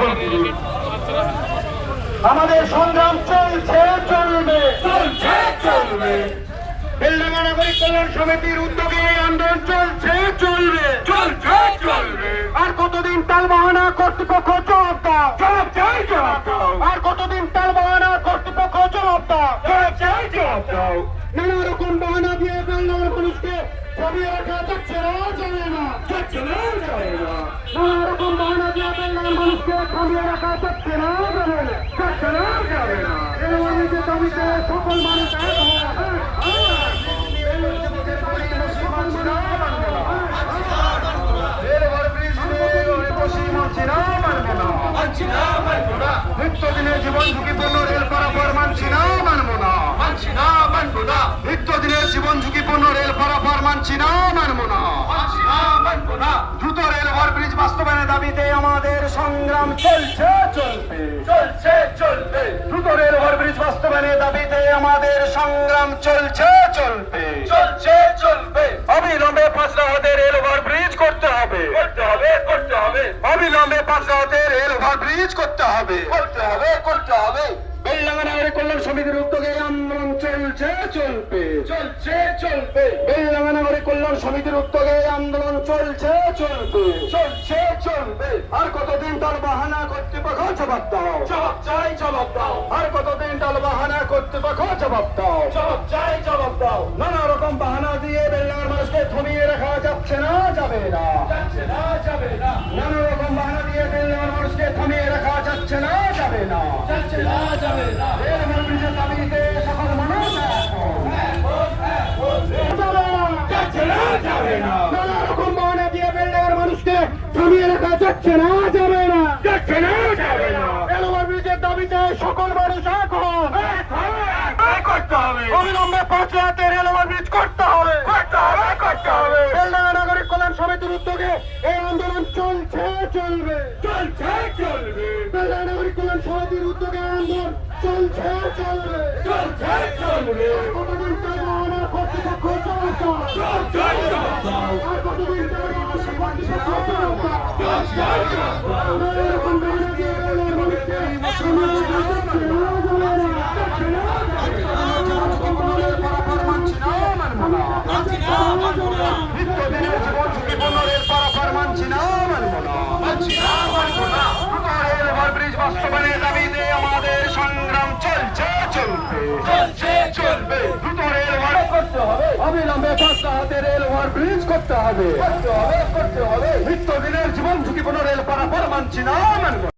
গ্রহণ করুন আমাদের সংগ্রাম চলছে চলবে। চলছে চলবে। বেলডাঙ্গা নাগরিক কল্যাণ সমিতির উদ্যোগে এই আন্দোলন চলছে চলবে। চলছে চলবে। আর কতদিন তাল বাহানা কর্তৃপক্ষ জবাব দাও। জবাব চাই জবাব দাও। আর কতদিন তাল বাহানা কর্তৃপক্ষ জবাব দাও। জবাব চাই জবাব দাও। নানা রকম বাহানা দিয়ে বেলডাঙ্গার মানুষকে ছবিয়ে রাখা যাচ্ছে না যাবে না যাচ্ছে না। যাবে না মানুষকে থামিয়ে রাখা যাচ্ছে না। যাবে না? যাচ্ছে না যাবে। না এই অনেকের দাবিতে সকল মানুষ নিত্যদিনের জীবন ঝুঁকিপূর্ণ রেল পারাপার মানছি না বাস্তবায়নের দাবিতে আমাদের সংগ্রাম চলছে চলবে। চলছে চলবে। দ্রুত রেল ওভারব্রিজ বাস্তবায়নের দাবিতে আমাদের সংগ্রাম চলছে চলবে। চলছে চলবে। অবিলম্বে পাঁচরাহাতে রেল ওভারব্রিজ করতে হবে। করতে হবে করতে হবে। অবিলম্বে পাঁচরাহাতে রেল ওভারব্রিজ করতে হবে। করতে হবে করতে হবে। বেলডাঙ্গা নাগরিক কল্যাণ সমিতির উদ্যোগে আন্দোলন চলছে চলবে। চলছে চলবে। বেলডাঙ্গা নাগরিক কল্যাণ সমিতির উদ্যোগে আন্দোলন চলছে চলবে। চলছে চলবে। আর কতদিন তার বাহানা কর্তৃপক্ষ জবাব দাও? জবাব চাই জবাব দাও। আর কতদিন তার বাহানা কর্তৃপক্ষ জবাব দাও? জবাব চাই জবাব দাও। নানা রকম বাহানা দিয়ে বেলডাঙ্গার মানুষকে থমিয়ে রাখা যাচ্ছে না যাবে না। যাচ্ছে না নানা রকম বাহানা দিয়ে বেলডাঙ্গার মানুষকে থামিয়ে রাখা যাচ্ছে না যাবে না যাচ্ছে না যাবে না রেল মন্ত্রীর দাবিতে সকল মানুষ যাচ্ছে না যাবে না নানা রকম বাহানা দিয়ে বেলডাঙ্গার মানুষকে থামিয়ে রাখা যাচ্ছে না যাবে না। যাচ্ছে না যাবে না। মন্ত্রীর দাবিতে সকল মানুষ এক হন। করতে হবে। অবিলম্বে পাঁচ রাতে রেল ওভারব্রিজ করতে হবে। করতে হবে করতে হবে। বেলডাঙ্গা নাগরিক কল্যাণ সমিতির উদ্যোগে এই আন্দোলন চলছে চলবে। চলছে চলবে। বেলডাঙ্গা নাগরিক কল্যাণ সমিতির উদ্যোগে আন্দোলন চলছে চলবে। চলছে চলবে কতদিন তার আমার কর্তৃপক্ষ চলছে আর কতদিন তার আমার কর্তৃপক্ষ চলছে এরকম বেড়ে গিয়ে বেলডাঙ্গার মানুষকে সামনে যাচ্ছে না যাচ্ছে না যাচ্ছে না নিত্যদিনের জীবন ঝুঁকিপূর্ণ রেল পারাপার মানছি না মানবো না মানছি না মানবো না দ্রুত রেল ওভারব্রিজ বাস্তবায়নের দাবিতে আমাদের সংগ্রাম চলছে চলবে চলছে চলবে করতে হবে। অবিলম্বে পাঁচটা হাতে রেল ওভারব্রিজ করতে হবে। করতে হবে করতে হবে। নিত্যদিনের জীবন ঝুঁকিপূর্ণ রেল পারাপার মানছি না মানবো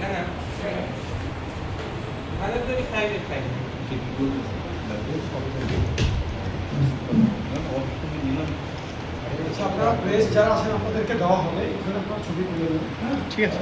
না। আপনারা প্রেস যারা আছেন আপনাদেরকে দেওয়া হবে, এখানে আপনারা ছবি তুলে হ্যাঁ ঠিক আছে